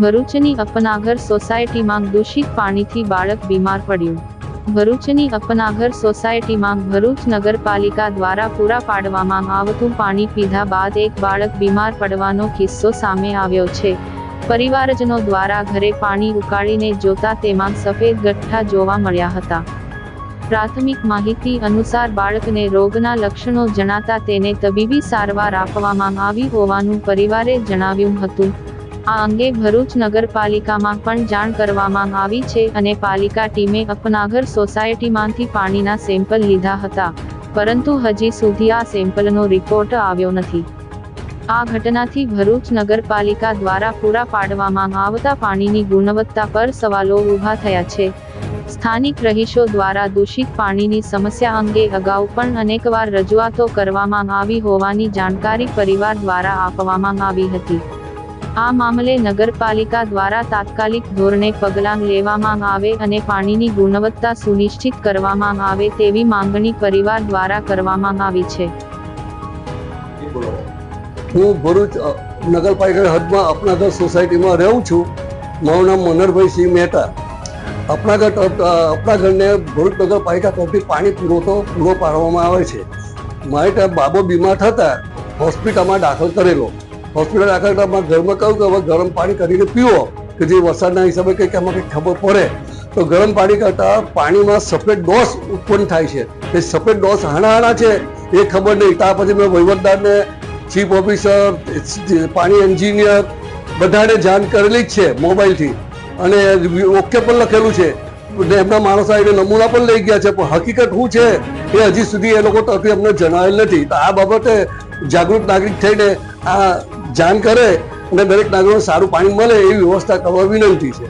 ભરૂચની અપનાગર સોસાયટીમાં દૂષિત પાણીથી બાળક બીમાર પડ્યું. ભરૂચની અપનાગર સોસાયટીમાં ભરૂચ નગરપાલિકા દ્વારા પૂરા પાડવામાં આવતું પાણી પીધા બાદ એક બાળક બીમાર પડવાનો કિસ્સો સામે આવ્યો છે. પરિવારજનો દ્વારા ઘરે પાણી ઉકાળીને જોતા તેમાં સફેદ ગઠ્ઠા જોવા મળ્યા હતા. પ્રાથમિક માહિતી અનુસાર બાળકને રોગના લક્ષણો જણાતા તેને તબીબી સારવાર આપવામાં આવી હોવાનું પરિવારે જણાવ્યું હતું. આ અંગે ભરૂચ નગરપાલિકામાં પણ જાણ કરવામાં આવી છે અને પાલિકા ટીમે અપનાગર સોસાયટીમાંથી પાણીના સેમ્પલ લીધા હતા. પરંતુ હજી સુધી આ સેમ્પલનો રિપોર્ટ આવ્યો નથી. આ ઘટનાથી ભરૂચ નગરપાલિકા દ્વારા પૂરા પાડવામાં આવતા પાણીની ગુણવત્તા પર સવાલો ઊભા થયા છે. સ્થાનિક રહીશો દ્વારા દૂષિત પાણીની સમસ્યા અંગે અગાઉ પણ અનેકવાર રજૂઆતો કરવામાં આવી હોવાની જાણકારી પરિવાર દ્વારા આપવામાં આવી હતી. આ મામલે નગરપાલિકા દ્વારા તાત્કાલિક ધોરણે પગલાં લેવામાં આવે અને પાણીની ગુણવત્તા સુનિશ્ચિત કરવામાં આવે તેવી માંગણી પરિવાર દ્વારા કરવામાં આવી છે. હું ભરૂચ નગરપાલિકા હદમાં અપનાગઢ સોસાયટીમાં રહું છું. મારું નામ મનોહરભાઈ સિંહ મહેતા. અપનાગઢ અપનાગઢને ભરૂચ નગરપાલિકા તરફથી પાણી પુરવઠો પૂરો પાડવામાં આવે છે. મારે ત્યાં બાબો બીમાર થતાં હોસ્પિટલમાં દાખલ કરેલો. હોસ્પિટલ દાખલ કરતા ઘરમાં કહ્યું કે હવે ગરમ પાણી કરીને પીવો, કે જે વરસાદના હિસાબે કંઈક એમાં કંઈક ખબર પડે. તો ગરમ પાણી કરતાં પાણીમાં સફેદ ડોસ ઉત્પન્ન થાય છે. એ સફેદ ડોસ હાણા હાણા છે, એ ખબર નહીં. ત્યાર પછી મેં વહીવટદારને, ચીફ ઓફિસર, પાણી એન્જિનિયર, બધાને જાણ કરેલી જ છે મોબાઈલથી. અને ઓકે પણ લખેલું છે. એમના માણસો આવીને નમૂના પણ લઈ ગયા છે. પણ હકીકત શું છે? એ હજી સુધી એ લોકો તરફથી અમને જણાવેલ નથી. તો આ બાબતે જાગૃત નાગરિક થઈને આ જાણ કરે અને દરેક નાગરિકોને સારું પાણી મળે એવી વ્યવસ્થા કરવા વિનંતી છે.